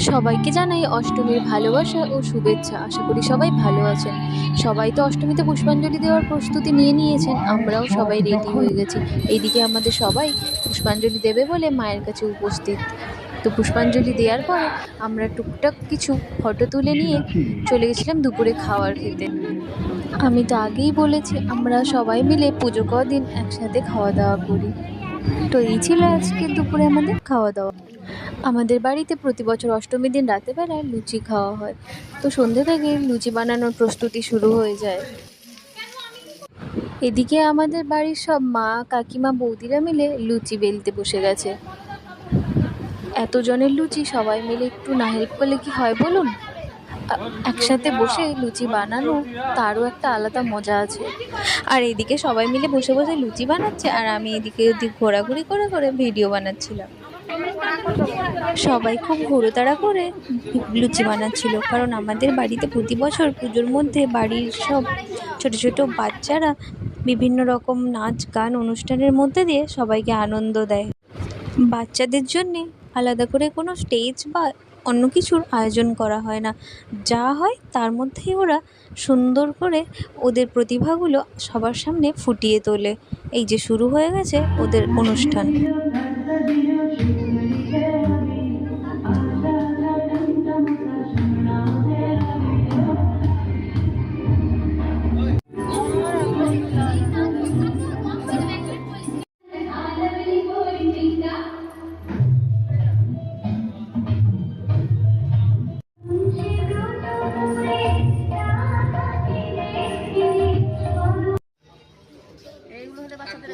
সবাইকে জানাই অষ্টমীর ভালোবাসা ও শুভেচ্ছা। আশা করি সবাই ভালো আছেন। সবাই তো অষ্টমীতে পুষ্পাঞ্জলি দেওয়ার প্রস্তুতি নিয়ে নিয়েছেন। আমরাও সবাই রেডি হয়ে গেছি। এইদিকে আমাদের সবাই পুষ্পাঞ্জলি দেবে বলে মায়ের কাছে উপস্থিত। তো পুষ্পাঞ্জলি দেওয়ার পরে আমরা টুকটাক কিছু ফটো তুলে নিয়ে চলে গেছিলাম দুপুরে খাওয়ার খেতে। আমি তো আগেই বলেছি, আমরা সবাই মিলে পুজো কদিন একসাথে খাওয়া দাওয়া করি। তো এই ছিল আজকে দুপুরে আমাদের খাওয়া দাওয়া। আমাদের বাড়িতে প্রতি বছর অষ্টমীর দিন রাতের বেলায় লুচি খাওয়া হয়। তো সন্ধ্যে থেকে লুচি বানানোর প্রস্তুতি শুরু হয়ে যায়। এদিকে আমাদের বাড়ির সব মা, কাকিমা, বৌদিরা মিলে লুচি বেলতে বসে গেছে। এতজনের লুচি সবাই মিলে একটু না হেল্প করলে কি হয় বলুন? একসাথে বসে লুচি বানানো তারও একটা আলাদা মজা আছে। আর এদিকে সবাই মিলে বসে বসে লুচি বানাচ্ছে আর আমি এদিকে ওদিক ঘোরাঘুরি করে করে ভিডিও বানাচ্ছিলাম। সবাই খুব হুড়োতাড়া করে লুচি বানাচ্ছিল, কারণ আমাদের বাড়িতে প্রতি বছর পুজোর মধ্যে বাড়ির সব ছোট ছোট বাচ্চারা বিভিন্ন রকম নাচ, গান অনুষ্ঠানের মধ্যে দিয়ে সবাইকে আনন্দ দেয়। বাচ্চাদের জন্যে আলাদা করে কোনো স্টেজ বা অন্য কিছুর আয়োজন করা হয় না। যা হয় তার মধ্যেই ওরা সুন্দর করে ওদের প্রতিভাগুলো সবার সামনে ফুটিয়ে তোলে। এই যে শুরু হয়ে গেছে ওদের অনুষ্ঠান।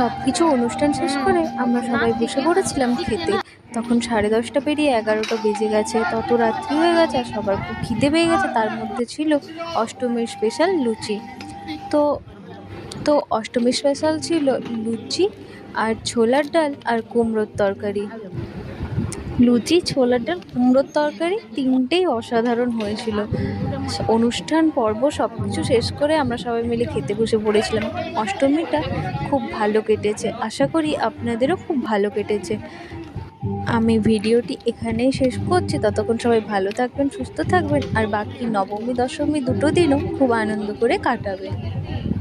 সব কিছু অনুষ্ঠান শেষ করে আমরা সবাই বসে পড়েছিলাম খেতে। তখন সাড়ে দশটা পেরিয়ে এগারোটা বেজে গেছে। তত রাত্রি হয়ে গেছে আর সবার খুব খিদে পেয়ে গেছে। তার মধ্যে ছিল অষ্টমীর স্পেশাল লুচি। তো তো অষ্টমীর স্পেশাল ছিল লুচি আর ছোলার ডাল আর কুমড়োর তরকারি। লুচি, ছোলার ডাল, কুমড়োর তরকারি তিনটেই অসাধারণ হয়েছিল। অনুষ্ঠান, পর্ব সব কিছু শেষ করে আমরা সবাই মিলে খেতে বসে পড়েছিলাম। অষ্টমীটা খুব ভালো কেটেছে। আশা করি আপনাদেরও খুব ভালো কেটেছে। আমি ভিডিওটি এখানেই শেষ করছি। ততক্ষণ সবাই ভালো থাকবেন, সুস্থ থাকবেন, আর বাকি নবমী, দশমী দুটো দিনও খুব আনন্দ করে কাটাবেন।